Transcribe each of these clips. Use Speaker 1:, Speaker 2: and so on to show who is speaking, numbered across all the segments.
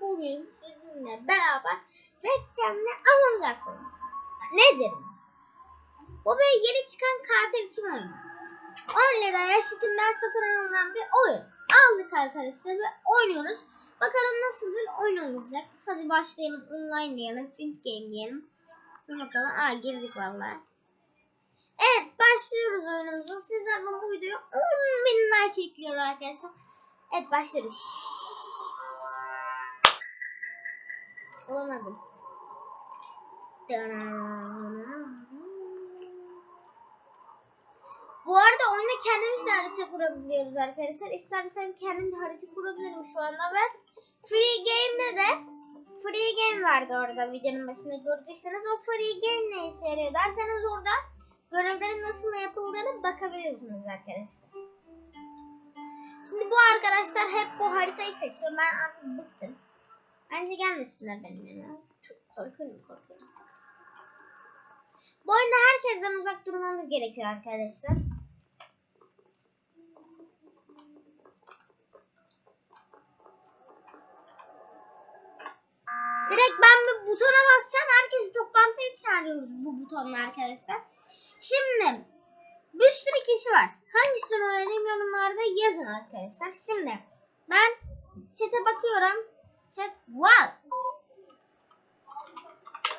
Speaker 1: bugün sizinle beraber webcam'le Us oynayacağız. Nedir bu? Bir yeni çıkan katil kim oyunu. 10 liraya Steam'den satın alınan bir oyun. Aldık arkadaşlar ve oynuyoruz. Bakalım nasıl bir oyun olacak. Hadi başlayalım. Online diyelim. Print game diyelim. Bir bakalım. Aa girdik vallahi. Evet başlıyoruz oyunumuza. Sizler de bu videoya 10 bin like bekliyor arkadaşlar. Evet başlıyoruz. Olmadı. Bu arada oyunda kendimiz de harita kurabiliyoruz arkadaşlar. İstersen kendim de harita kurabilirim şu anda ve Free Game'de de Free Game vardı orada videonun başında gördüyseniz o Free Game ne işe yarıyor derseniz orada görevlerin nasıl yapıldığını bakabiliyorsunuz arkadaşlar. Şimdi bu arkadaşlar hep bu haritayı seçiyor. Ben artık bıktım. Bence gelmesinler benim yanıma. Çok korkuyorum korkuyorum. Bu oyunda herkesten uzak durmanız gerekiyor arkadaşlar. Direkt ben bir butona basacağım. Herkesi toplantıya çağırıyoruz bu butonla arkadaşlar. Şimdi bir sürü kişi var. Hangisini öğreneyim yorumlarda yazın arkadaşlar. Şimdi ben chat'e bakıyorum. What?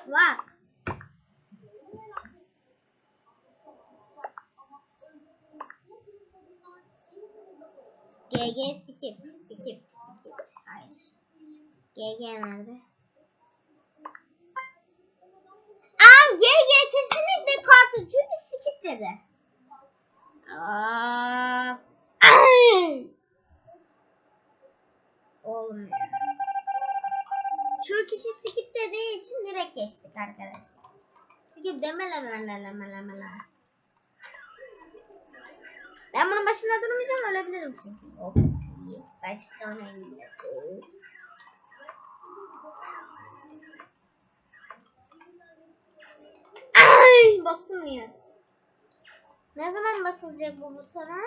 Speaker 1: What? GG skip, skip, skip. Hayır. GG nerede? Aa GG kesinlikle katil çünkü skip dedi. Aa. Olmuyor. Çoğu kişi skip dediği için direkt geçtik arkadaşlar. Skip deme leme leme leme leme. Ben bunun başında durmayacağım ölebilirim çünkü. Of iyi. Baştan oynayacağız. Ay basılmıyor. Ne zaman basılacak bu butona?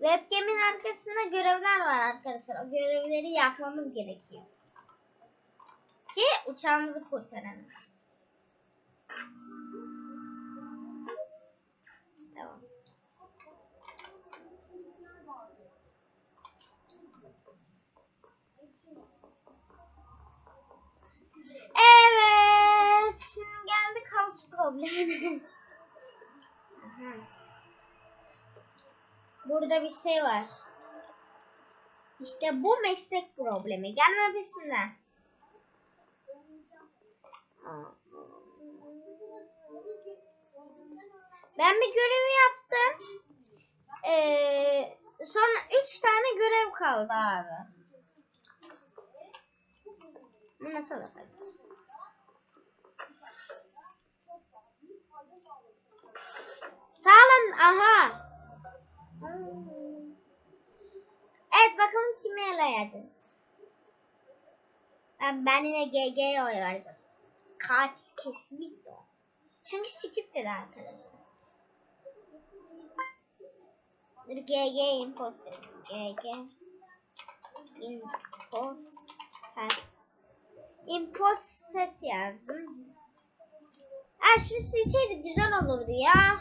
Speaker 1: Webcam'in arkasında görevler var arkadaşlar. O görevleri yapmamız gerekiyor. Ki uçağımızı kurtaralım. Evet. Şimdi geldik house problemine. Burada bir şey var. İşte bu meslek problemi. Gelme peşinden. Ben bir görevi yaptım. Ee, sonra üç tane görev kaldı abi. Bu nasıl yapacağız? Sağ olun. Aha. Kimi eleyeceğiz. Ben, ben yine GG'ye oy vereceğim. Katil kesinlikle o. Çünkü skip dedi arkadaşlar. Dur GG imposter. GG imposter. Imposter yazdım. Ha şunu silseydik güzel olurdu ya.